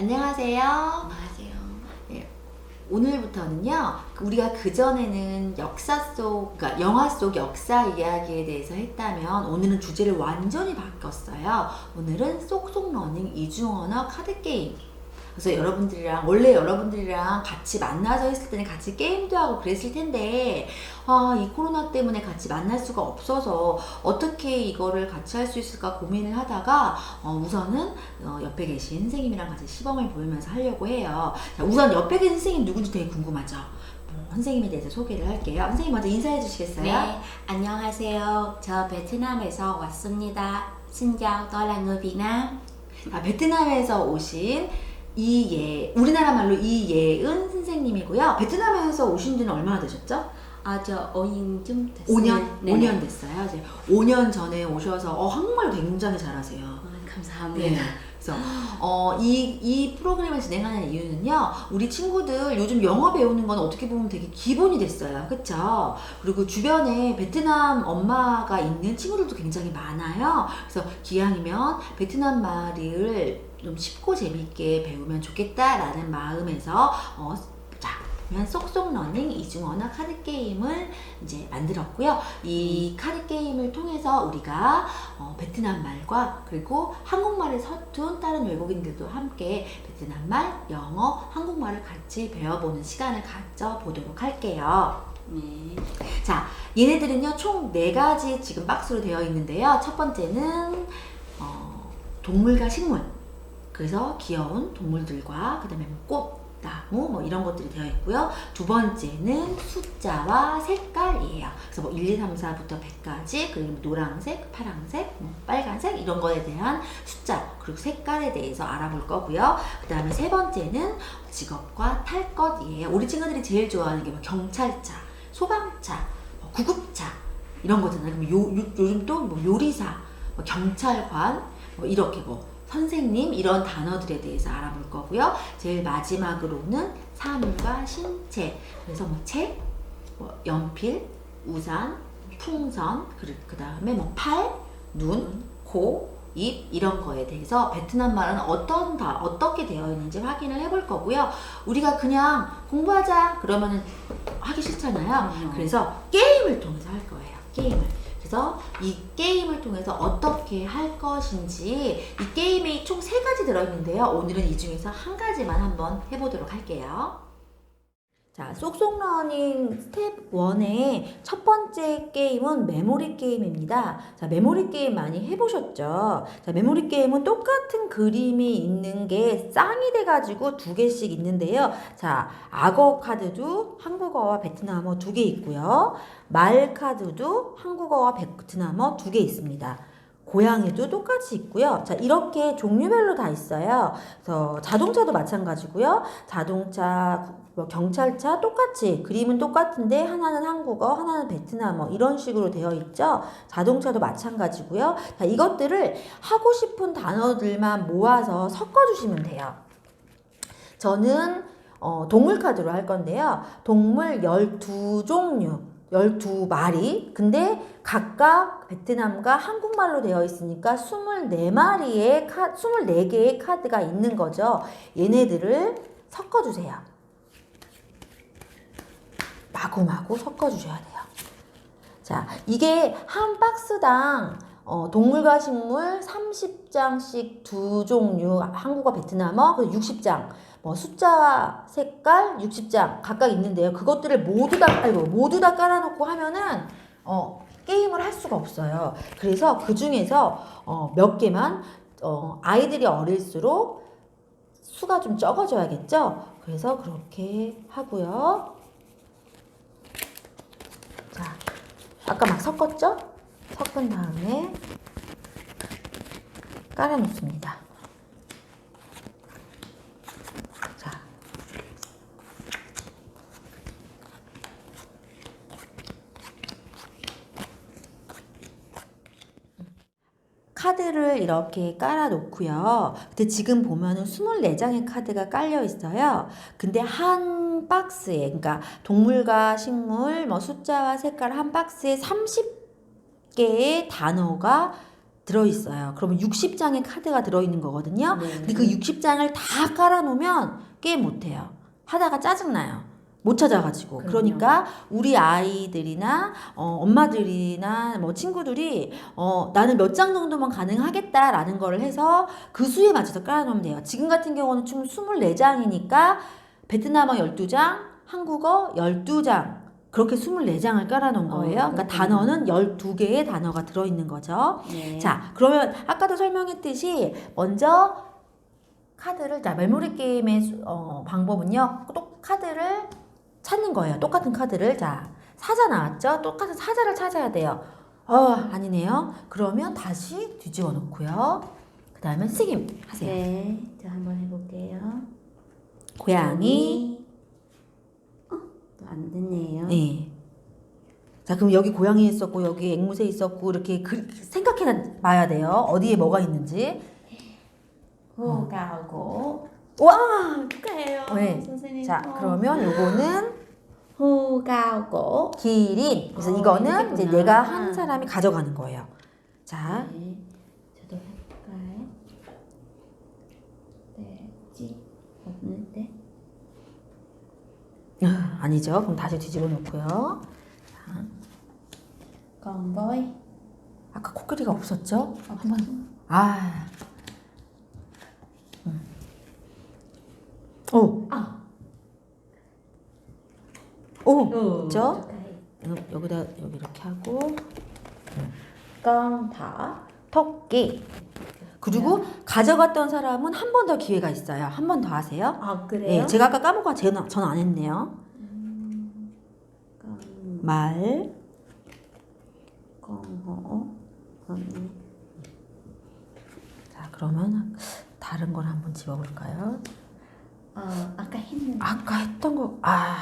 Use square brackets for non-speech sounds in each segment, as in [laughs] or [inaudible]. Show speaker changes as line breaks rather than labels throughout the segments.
안녕하세요.
안녕하세요.
오늘부터는요, 그 우리가 그전에는 역사 속, 그러니까 영화 속 역사 이야기에 대해서 했다면, 오늘은 주제를 완전히 바꿨어요. 오늘은 쏙쏙러닝 이중언어 카드게임. 그래서 여러분들이랑, 원래 여러분들이랑 같이 만나서 했을 때는 같이 게임도 하고 그랬을 텐데, 아, 이 코로나 때문에 같이 만날 수가 없어서 어떻게 이거를 같이 할 수 있을까 고민을 하다가, 어, 우선은 어, 옆에 계신 선생님이랑 같이 시범을 보이면서 하려고 해요. 자, 우선 옆에 계신 선생님 누군지 되게 궁금하죠? 어, 선생님에 대해서 소개를 할게요. 선생님 먼저 인사해 주시겠어요?
네, 안녕하세요. 저 베트남에서 왔습니다. Việt Nam.
아, 베트남에서 오신 이예, 우리나라 말로 이예은 선생님이고요. 베트남에서 오신 지는 얼마나 되셨죠?
아, 저 5년 좀 됐어요.
5년?
네.
5년 됐어요. 이제 5년 전에 오셔서 어, 한국말 굉장히 잘하세요.
아,
네.
감사합니다.
그 래서 어, 이, 이 프로그램을 진행하는 이유는요, 우리 친구들 요즘 영어 배우는 건 어떻게 보면 되게 기본이 됐어요. 그쵸? 그리고 주변에 베트남 엄마가 있는 친구들도 굉장히 많아요. 그래서 기왕이면 베트남 말을 좀 쉽고 재밌게 배우면 좋겠다라는 마음에서 어, 자, 그러면 쏙쏙 러닝 이중 언어 카드 게임을 이제 만들었고요. 이 카드 게임을 통해서 우리가 어, 베트남 말과 그리고 한국말을 서툰 다른 외국인들도 함께 베트남 말, 영어, 한국말을 같이 배워보는 시간을 가져보도록 할게요.
네.
자, 얘네들은요, 총 네 가지 지금 박스로 되어 있는데요. 첫 번째는, 어, 동물과 식물. 그래서 귀여운 동물들과, 그 다음에 꽃, 나무, 뭐 이런 것들이 되어 있고요. 두 번째는 숫자와 색깔이에요. 그래서 뭐 1, 2, 3, 4부터 100까지, 그리고 노란색, 파란색, 뭐 빨간색, 이런 거에 대한 숫자, 그리고 색깔에 대해서 알아볼 거고요. 그 다음에 세 번째는 직업과 탈 것이에요. 우리 친구들이 제일 좋아하는 게 뭐 경찰차, 소방차, 뭐 구급차 이런 거잖아요. 그럼 요, 요, 요즘 또 뭐 요리사, 뭐 경찰관, 뭐 이렇게 뭐 선생님 이런 단어들에 대해서 알아볼 거고요. 제일 마지막으로는 사물과 신체. 그래서 뭐 책, 뭐 연필, 우산, 풍선, 그 다음에 뭐 팔, 눈, 코, 입 이런 거에 대해서 베트남 말은 어떤 다 어떻게 되어 있는지 확인을 해볼 거고요. 우리가 그냥 공부하자 그러면은 하기
싫잖아요.
그래서 게임을 통해서 할 거예요. 게임을. 그래서 이 게임을 통해서 어떻게 할 것인지 이 게임이 총 세 가지 들어있는데요. 오늘은 이 중에서 한 가지만 한번 해보도록 할게요. 자, 쏙쏙 러닝 스텝 1의 첫 번째 게임은 메모리 게임입니다. 자, 메모리 게임 많이 해보셨죠? 자, 메모리 게임은 똑같은 그림이 있는 게 쌍이 돼가지고 두 개씩 있는데요. 자, 악어 카드도 한국어와 베트남어 두 개 있고요. 말 카드도 한국어와 베트남어 두 개 있습니다. 고양이도 똑같이 있고요. 자, 이렇게 종류별로 다 있어요. 그래서 자동차도 마찬가지고요. 자동차, 뭐 경찰차 똑같이 그림은 똑같은데 하나는 한국어, 하나는 베트남어 이런 식으로 되어 있죠. 자동차도 마찬가지고요. 자, 이것들을 하고 싶은 단어들만 모아서 섞어 주시면 돼요. 저는 어, 동물 카드로 할 건데요. 동물 12종류, 12마리. 근데 각각 베트남과 한국말로 되어 있으니까 24마리의 카, 24개의 카드가 있는 거죠. 얘네들을 섞어 주세요. 마구마구 섞어 주셔야 돼요. 자, 이게 한 박스당 어, 동물과 식물 30장씩 두 종류, 한국어, 베트남어, 그리고 60장, 뭐 숫자와 색깔 60장 각각 있는데요. 그것들을 모두 다, 아이고, 모두 다 깔아놓고 하면은, 어, 게임을 할 수가 없어요. 그래서 그 중에서, 어, 몇 개만, 어, 아이들이 어릴수록 수가 좀 적어져야겠죠? 그래서 그렇게 하고요. 자, 아까 막 섞었죠? 섞은 다음에 깔아놓습니다. 자. 카드를 이렇게 깔아 놓고요. 근데 지금 보면은 24장의 카드가 깔려 있어요. 근데 한 박스에, 그러니까 동물과 식물, 뭐 숫자와 색깔 한 박스에 30개의 단어가 들어있어요. 그러면 60장의 카드가 들어있는 거거든요.
네.
근데 그 60장을 다 깔아놓으면 게임 못해요. 하다가 짜증나요. 못 찾아가지고.
그럼요.
그러니까 우리 아이들이나 어, 엄마들이나 뭐 친구들이 어, 나는 몇 장 정도만 가능하겠다라는 거를 해서 그 수에 맞춰서 깔아놓으면 돼요. 지금 같은 경우는 총 24장이니까 베트남어 12장, 한국어 12장. 그렇게 24장을 깔아놓은
어,
거예요. 그러니까
그렇군요.
단어는 12개의 단어가 들어있는 거죠.
네.
자, 그러면 아까도 설명했듯이 먼저 카드를 자 메모리 게임의 수- 어, 방법은요. 또 카드를 찾는 거예요. 똑같은 카드를 자 사자 나왔죠? 똑같은 사자를 찾아야 돼요. 어 아니네요. 그러면 다시 뒤집어 놓고요. 그 다음에 선생님 하세요.
네. 저 한번 해볼게요.
고양이.
어? 또안 됐네요.
네. 자 그럼 여기 고양이 있었고 여기 앵무새 있었고 이렇게 그, 생각해 봐야 돼요. 어디에 뭐가 있는지.
호가고.
와.
축하해요.
네.
선생님.
자
어.
그러면 요거는
호가고.
기린. 그래서
어,
이거는 이제
이거구나.
내가 한 사람이 가져가는 거예요. 자,
네. 저도 해볼까요? 돼지 없는데.
아, [laughs] 아니죠. 그럼 다시 뒤집어 놓고요.
건보이.
아까 코끼리가 없었죠?
한번.
아. 음. 오,
아.
오?
축하해.
여- 여기다 여기 이렇게 하고
thỏ.
토끼. 그리고 가져갔던 사람은 한 번 더 기회가 있어요. 한 번 더 하세요.
아
네,
그래요?
제가 아까 까먹어 저는 전안 했네요. 말,
con
자, 그러면 다른 걸 한번 집어볼까요?
어 아까 했는데
아까 했던 거, 아,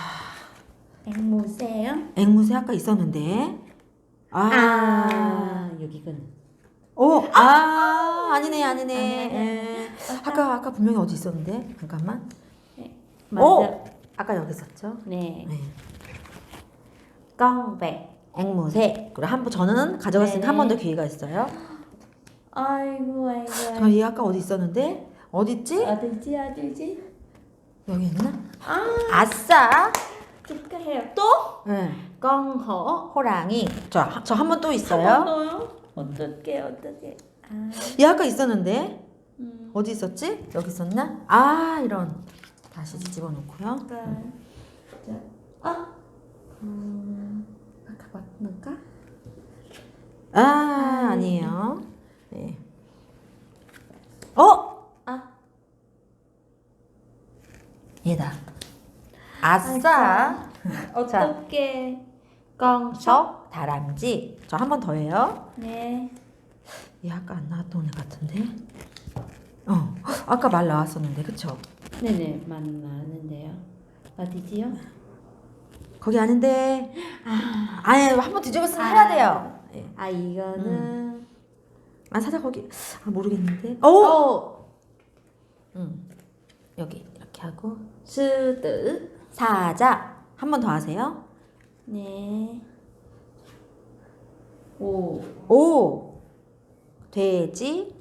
앵무새요?
앵무새 아까 있었는데. 아,
아 여기군.
오, 아, 아니네, 아니네.
아니네.
예. 아까, 아까 분명히 어디 있었는데? 잠깐만. 오! 아까 여기 있었죠?
네.
네.
vẹt.
앵무새. 그리고 한 번, 저는 가져갔으니까
네네.
한번 더 기회가 있어요.
아이고 아이고.
잠깐, 얘 아까 어디 있었는데? 어디 있지?
어디지 어디지?
여기 있나?
아
아싸!
축하해요. 또?
네.
con hổ.
호랑이. 저, 저 한
번또한
있어요.
번? 어떡해 어떡해. 아.
얘 아까 있었는데?
음.
어디 있었지? 여기 있었나? 아, 이런. 다시 뒤집어 놓고요.
그러니까 자, 아, 음, 아까 맞는가?
아, 아니에요. 네. 어?
아,
얘다. 아싸.
어떻게? sóc.
석, 다람쥐. 저 한 번 더 해요.
네.
얘 아까 안 나왔던 애 같은데? 어, 아까 말 나왔었는데, 그쵸?
네네 만나는데요. 어디지요?
거기 아닌데. 아, 아니, 한번 뒤집었으면 해야 돼요. 예.
아 이거는
아, 사자 거기. 아, 모르겠는데. 오!
오
응. 여기, 이렇게 하고.
tử.
사자. 한 번 더 하세요.
네. 오
오! 돼지.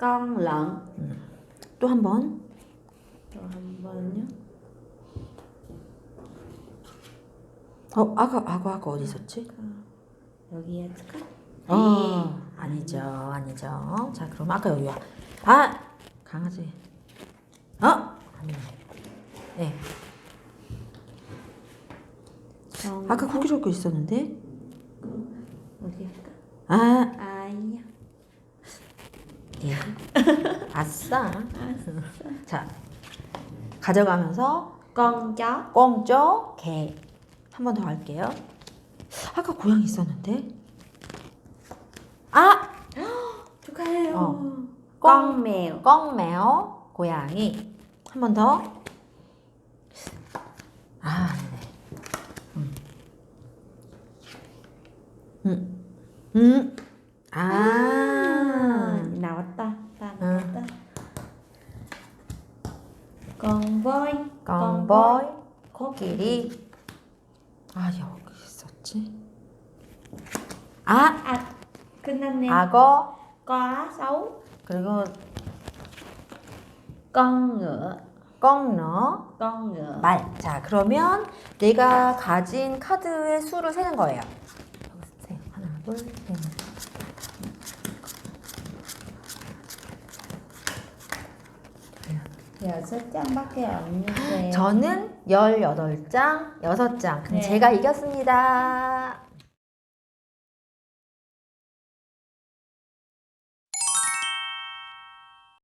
con lợn.
또한 번.
또 한 번요.
어, 아까, 아까, 아까 어디 있었지?
여기에 할까?
어, 아니죠, 아니죠. 자, 그럼 아까 여기 와. 아, 강아지. 어? 아니 네. 네.
con
아까 코끼리 고 있었는데.
어디 할까?
아,
아이야.
예. [laughs] 아싸. 자, 가져가면서
chó.
꽁ጮ 개. 한 번 더 할게요. 아까 고양이 있었는데. 아, [gasps]
축하해요.
어.
con mèo.
꽁매어 고양이. 한 번 더. 아, 아니네. 음. 음. 음. 아.
아, 나왔다. 다 나왔다. voi.
꽁보이
코끼리.
코끼리. 아, 여기 있었지. 아,
아, 끝났네.
악어,
Có sáu
그리고
con ngựa,
껑너,
con ngựa.
말. 자, 그러면 내가 가진 카드의 수를 세는 거예요. 세, 하나, 둘, 셋.
여섯 장밖에 없는데.
저는 18장, 6장. 그럼
네.
제가 이겼습니다.